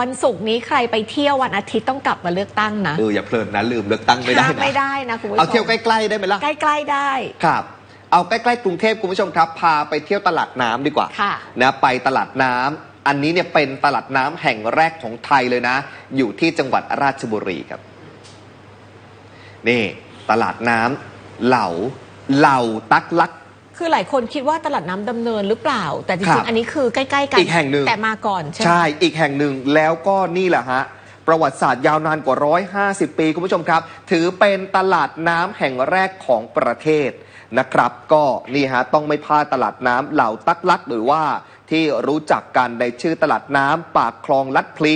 วันศุกร์นี้ใครไปเที่ยววันอาทิตย์ต้องกลับมาเลือกตั้งนะเอออย่าเพลินนะลืมเลือกตั้งไม่ได้ห้ามนะไม่ได้นะคุณผู้ชมเอาเที่ยวใกล้ๆได้ไหมล่ะใกล้ๆได้ ครับ เอาใกล้ๆกรุงเทพคุณผู้ชมครับ พาไปเที่ยวตลาดน้ำดีกว่าค่ะ นะไปตลาดน้ำอันนี้เนี่ยเป็นตลาดน้ำแห่งแรกของไทยเลยนะ อยู่ที่จังหวัดราชบุรีครับ นี่ ตลาดน้ำเหล่าเหล่าตักลัก คือหลายคนคิดว่าตลาดน้ำดำเนินหรือเปล่า แต่จครัริบงๆอันนี้คือใกล้ๆกันอีกแห่งหนึ่ง แต่มาก่อนใช่ไหม ใช่ อีกแห่งหนึ่งแล้วก็นี่แหละฮะ ประวัติศาสตร์ยาวนานกว่า 150 ปี คุณผู้ชมครับ ถือเป็นตลาดน้ำแห่งแรกของประเทศนะครับ ก็นี่ฮะ ต้องไม่พลาดตลาดน้ำเหล่าตักลักหรือว่าที่รู้จักกันในชื่อตลาดน้ำปากคลองลัดพลี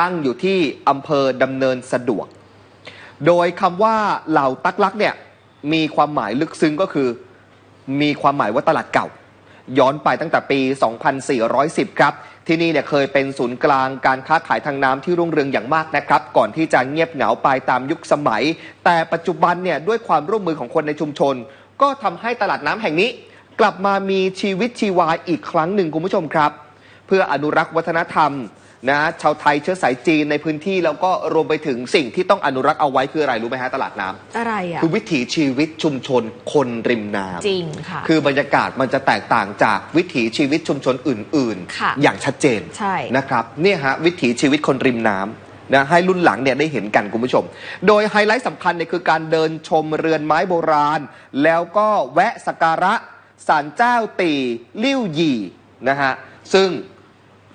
ตั้งอยู่ที่อำเภอดำเนินสะดวก โดยคำว่าเหล่าตักลักเนี่ยมีความหมายลึกซึ้งก็คือ มีความหมายว่าตลาดเก่า ย้อนไปตั้งแต่ปี 2410 ครับ ที่นี่เนี่ยเคยเป็นศูนย์กลางการค้าขายทางน้ำที่รุ่งเรืองอย่างมากนะครับ ก่อนที่จะเงียบเหงาไปตามยุคสมัย แต่ปัจจุบันเนี่ยด้วยความร่วมมือของคนในชุมชน ก็ทำให้ตลาดน้ำแห่งนี้ กลับมามีชีวิตชีวาอีกครั้งหนึ่งคุณผู้ชมครับ เพื่ออนุรักษ์วัฒนธรรม นะชาวไทยเชื้อสายจีนในพื้นที่แล้วก็รวมไปถึงสิ่งที่ต้องอนุรักษ์เอาไว้คืออะไรรู้ไหมฮะตลาดน้ำอะไรอะ คือวิถีชีวิตชุมชนคนริมน้ำจริงค่ะคือบรรยากาศมันจะแตกต่างจากวิถีชีวิตชุมชนอื่นค่ะๆ อย่างชัดเจนใช่ นะครับเนี่ยฮะวิถีชีวิตคนริมน้ำนะให้รุ่นหลังเนี่ยได้เห็นกันคุณผู้ชม โดยไฮไลท์สำคัญเนี่ยคือการเดินชมเรือนไม้โบราณ แล้วก็แวะสักการะศาลเจ้าตี ลิ่วหยี่นะฮะซึ่ง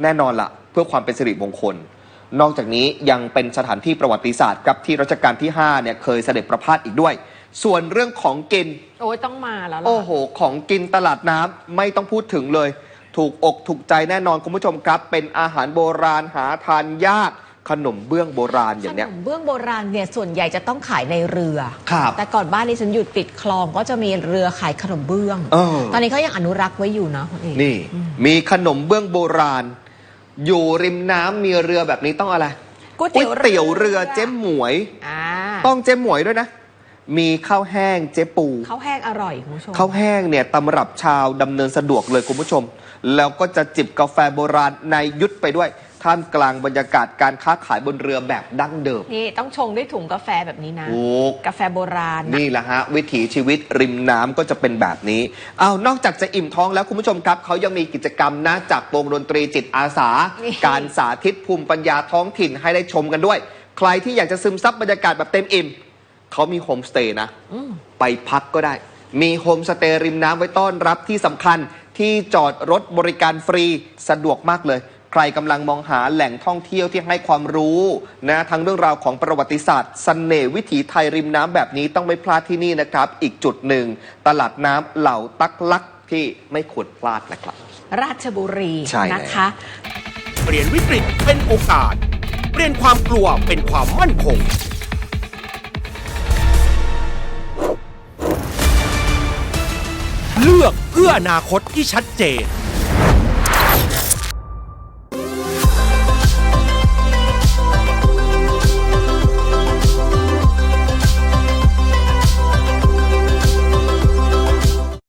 แน่นอนละ เพื่อความเป็นสิริมงคล นอกจากนี้ยังเป็นสถานที่ประวัติศาสตร์ครับที่รัชกาลที่5เนี่ยเคยเสด็จประพาสอีกด้วย ส่วนเรื่องของกิน โอ้ยต้องมาแล้วล่ะ โอ้โห ของกินตลาดน้ำไม่ต้องพูดถึงเลย ถูกอกถูกใจแน่นอนคุณผู้ชมครับ เป็นอาหารโบราณหาทานยาก ขนมเบื้องโบราณอย่างเนี้ยขนมเบื้องโบราณเนี่ยส่วนใหญ่จะต้องขายในเรือ ครับ แต่ก่อนบ้านนี้ฉันอยู่ติดคลองก็จะมีเรือขายขนมเบื้อง เออ ตอนนี้เขายังอนุรักษ์ไว้อยู่นะคุณเอก นี่มีขนมเบื้องโบราณ อยู่ริมน้ำมีเรือแบบนี้ต้องอะไรก๋วยก๋วยเตี๋ยวเตี๋ยวเรือเจ๊หมวย อ่าต้องเจ๊หมวยด้วยนะ มีข้าวแห้งเจ๊ปู ข้าวแห้งอร่อยคุณผู้ชม ข้าวแห้งเนี่ยตำรับชาวดำเนินสะดวกเลยคุณผู้ชม แล้วก็จะจิบกาแฟโบราณในยุทธไปด้วย ท่ามกลางบรรยากาศการค้าขายบนเรือแบบดั้งเดิม นี่ต้องชงด้วยถุงกาแฟแบบนี้นะ ถูก กาแฟโบราณนะนี่แหละฮะ วิถีชีวิตริมน้ำก็จะเป็นแบบนี้อ้าวนอกจากจะอิ่มท้องแล้วคุณผู้ชมครับ เขายังมีกิจกรรมนะจากวงดนตรีจิตอาสา นี่ การสาธิตภูมิปัญญาท้องถิ่นให้ได้ชมกันด้วย ใครที่อยากจะซึมซับบรรยากาศแบบเต็มอิ่มเขามีโฮมสเตย์นะ อืม ไปพักก็ได้ มีโฮมสเตย์ริมน้ำไว้ต้อนรับที่สำคัญที่จอดรถบริการฟรีสะดวกมากเลย ใครกำลังมองหาแหล่งท่องเที่ยวที่ให้ความรู้นะทั้งเรื่องราวของประวัติศาสตร์สเสน่ห์วิถีไทยริมน้ำแบบนี้ต้องไม่พลาดที่นี่นะครับ อีกจุดหนึ่ง ตลาดน้ำเหล่าตักลักที่ไม่ควรพลาดนะครับ ราชบุรีใช่แล้วนะคะ เปลี่ยนวิกฤตเป็นโอกาส เปลี่ยนความกลัวเป็นความมั่นคงเลือกเพื่ออนาคตที่ชัดเจน